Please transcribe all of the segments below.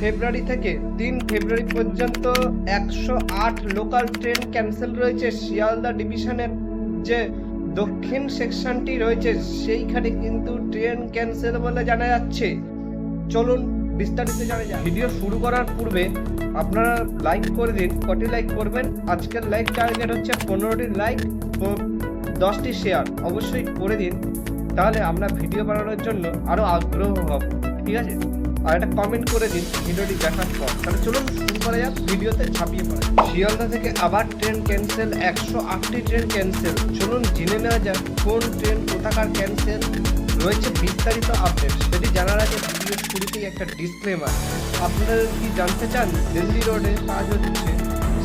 ফেব্রুয়ারি থেকে তিন ফেব্রুয়ারি পর্যন্ত একশো আট লোকাল ট্রেন ক্যান্সেল রয়েছে শিয়ালদা ডিভিশনের যে দক্ষিণ সেকশনটি রয়েছে, সেইখানে কিন্তু ট্রেন ক্যান্সেল বলে জানা যাচ্ছে। চলুন বিস্তারিত জানা যায় ভিডিও শুরু করার পূর্বে আপনারা লাইক করে দিন, কটি লাইক করবেন? আজকের লাইক টার্গেট হচ্ছে পনেরোটি লাইক ও দশটি শেয়ার অবশ্যই করে দিন, তাহলে আমরা ভিডিও বানানোর জন্য আরও আগ্রহ হব। ঠিক আছে? আর একটা কমেন্ট করে দিন, ভিডিওটি দেখার পর। তাহলে চলুন শুরু করা যাক, ভিডিওতে ছাপিয়ে পড়া শিয়ালদা থেকে আবার ট্রেন ক্যান্সেল একশো আটটি ট্রেন ক্যান্সেল চলুন জেনে নেওয়া যাক, কোন ট্রেন কোথাকার ক্যান্সেল রয়েছে বিস্তারিত আপডেট সেটি জানার আগে ভিডিও শুরুতেই একটা ডিসক্লেমার আপনারা কি জানতে চান, দিল্লি রোডে কাজ হচ্ছে।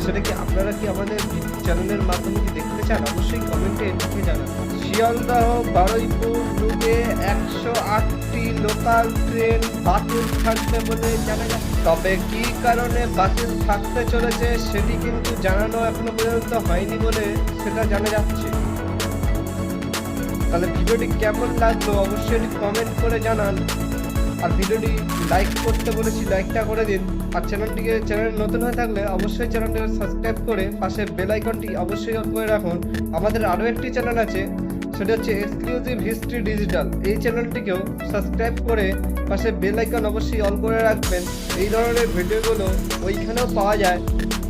সেটা কি আপনারা কি আমাদের চ্যানেলের মাধ্যমে কি দেখতে চান? অবশ্যই কমেন্টে লিখে জানান। শিয়ালদাহ, বারুইপুর রুটে একশো আটটি লোকাল ট্রেন বাতিল থাকবে বলে জানা যায় তবে কি কারণে বাতিল থাকতে চলেছে সেটি কিন্তু জানানো এখনও পর্যন্ত হয়নি বলে সেটা জানা যাচ্ছে। তাহলে ভিডিওটি কেমন লাগল অবশ্যই কমেন্ট করে জানান। আর ভিডিওটি লাইক করতে বলেছি লাইকটা করে দিন। আর চ্যানেলটিকে চ্যানেল নতুন হয়ে থাকলে অবশ্যই চ্যানেলটিকে সাবস্ক্রাইব করে পাশে বেল আইকনটি অবশ্যই অন করে রাখুন। আমাদের আরও একটি চ্যানেল আছে, সেটা হচ্ছে এক্সক্লুসিভ হিস্ট্রি ডিজিটাল এই চ্যানেলটিকেও সাবস্ক্রাইব করে পাশে বেল আইকন অবশ্যই অন করে রাখবেন। এই ধরনের ভিডিওগুলো ওইখানেও পাওয়া যায়।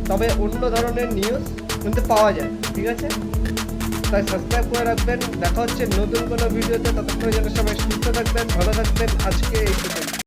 তবে অন্য ধরনের নিউজ কিন্তু পাওয়া যায়। ঠিক আছে? তাই সাবস্ক্রাইব করে রাখবেন। দেখা হচ্ছে নতুন কোনো ভিডিওতে। ততক্ষণে যেন সবাই সুস্থ থাকবেন, ভালো থাকবেন। আজকে এই পর্যন্ত